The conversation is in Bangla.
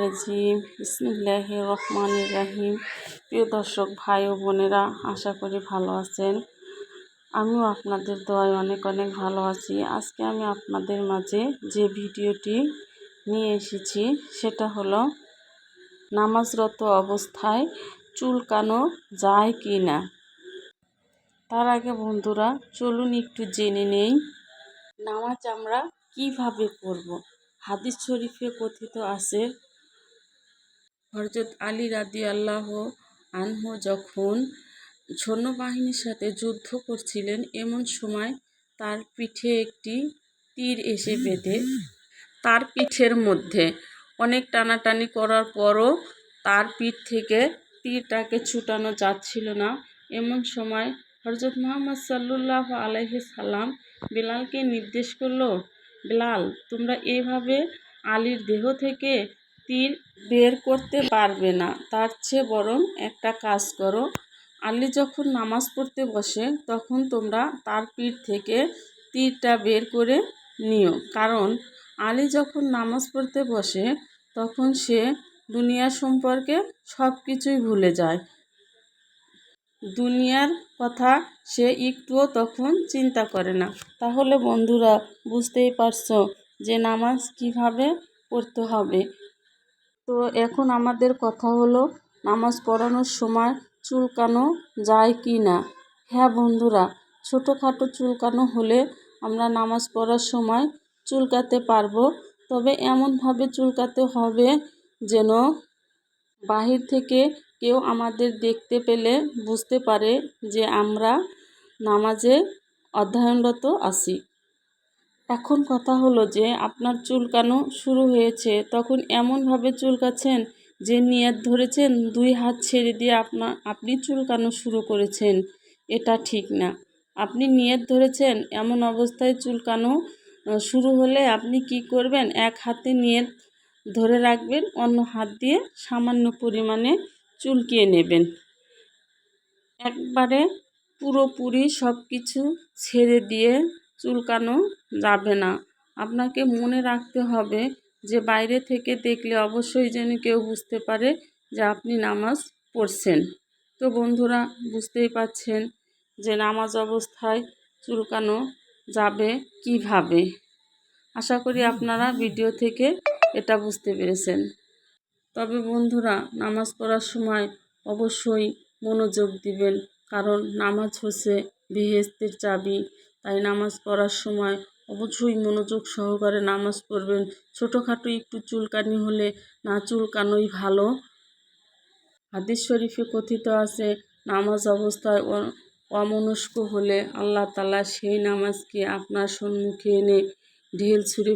রাজিম। বিসমিল্লাহ রহমানির রাহিম। প্রিয় দর্শক, ভাই ও বোনেরা, আশা করি ভালো আছেন। আমিও আপনাদের দোয়ায় অনেক অনেক ভালো আছি। আজকে আমি আপনাদের মাঝে যে ভিডিওটি নিয়ে এসেছি, সেটা হলো নামাজরত অবস্থায় চুলকানো যায় কি না? তার আগে বন্ধুরা, চলুন একটু জেনে নেই, নামাজ আমরা কীভাবে পড়ব হাদিস শরীফে কথিত আছে হরজত আলী রাদি আল্লাহ আনহু যখন সৈন্যবাহিনীর সাথে যুদ্ধ করছিলেন, এমন সময় তার পিঠে একটি তীর এসে বেঁধে তার পিঠের মধ্যে অনেক টানাটানি করার পরও তার পিঠ থেকে তীরটাকে ছুটানো যাচ্ছিল না। এমন সময় হরজত মোহাম্মদ সাল্লুল্লাহ আলহি সাল্লাম বিলালকে নির্দেশ করল বিলাল তোমরা এইভাবে আলীর দেহ থেকে তীর বের করতে পারবে না। তার চেয়ে বরং একটা কাজ করো। আলী যখন নামাজ পড়তে বসে, তখন তোমরা তার পিঠ থেকে তীরটা বের করে নিও। কারণ আলী যখন নামাজ পড়তে বসে, তখন সে দুনিয়া সম্পর্কে সব কিছুই ভুলে যায়। দুনিয়ার কথা সে একটুও তখন চিন্তা করে না। তাহলে বন্ধুরা, বুঝতেই পারছ যে নামাজ কীভাবে পড়তে হবে। তো এখন আমাদের কথা হলো, নামাজ পড়ানোর সময় চুলকানো যায় কি না? হ্যাঁ বন্ধুরা, ছোটোখাটো চুলকানো হলে আমরা নামাজ পড়ার সময় চুলকাতে পারব, তবে এমনভাবে চুলকাতে হবে যেন বাহির থেকে কেউ আমাদের দেখতে পেলে বুঝতে পারে যে আমরা নামাজে অধ্যয়নরত আছি। এখন কথা হলো যে আপনার চুলকানো শুরু হয়েছে, তখন এমনভাবে চুলকাচ্ছেন যে নিয়ত ধরেছেন, দুই হাত ছেড়ে দিয়ে আপনার আপনি চুলকানো শুরু করেছেন। এটা ঠিক না। আপনি নিয়ত ধরেছেন, এমন অবস্থায় চুলকানো শুরু হলে আপনি কি করবেন? এক হাতে নিয়ত ধরে রাখবেন, অন্য হাত দিয়ে সামান্য পরিমাণে চুলকিয়ে নেবেন। একবারে পুরোপুরি সব কিছু ছেড়ে দিয়ে চুলকানো যাবে না। আপনাকে মনে রাখতে হবে যে, বাইরে থেকে দেখলে অবশ্যই যেন কেউ বুঝতে পারে যে, আপনি নামাজ পড়ছেন। তো বন্ধুরা, বুঝতেই পাচ্ছেন যে, নামাজ অবস্থায় চুলকানো যাবে কীভাবে। আশা করি আপনারা ভিডিও থেকে এটা বুঝতে পেরেছেন। তবে বন্ধুরা, নামাজ পড়ার সময় অবশ্যই মনোযোগ দিবেন, কারণ নামাজ হচ্ছে বেহেস্তের চাবি। তাই নামাজ পড়ার সময় অবশ্যই মনোযোগ সহকারে নামাজ পড়বেন। ছোটোখাটো একটু চুলকানি হলে না চুলকানোই ভালো। হাদিস শরীফে কথিত আছে, নামাজ অবস্থায় অমনস্ক হলে আল্লাহ তালা সেই নামাজকে আপনার সম্মুখে এনে ঢেল ছুঁড়ে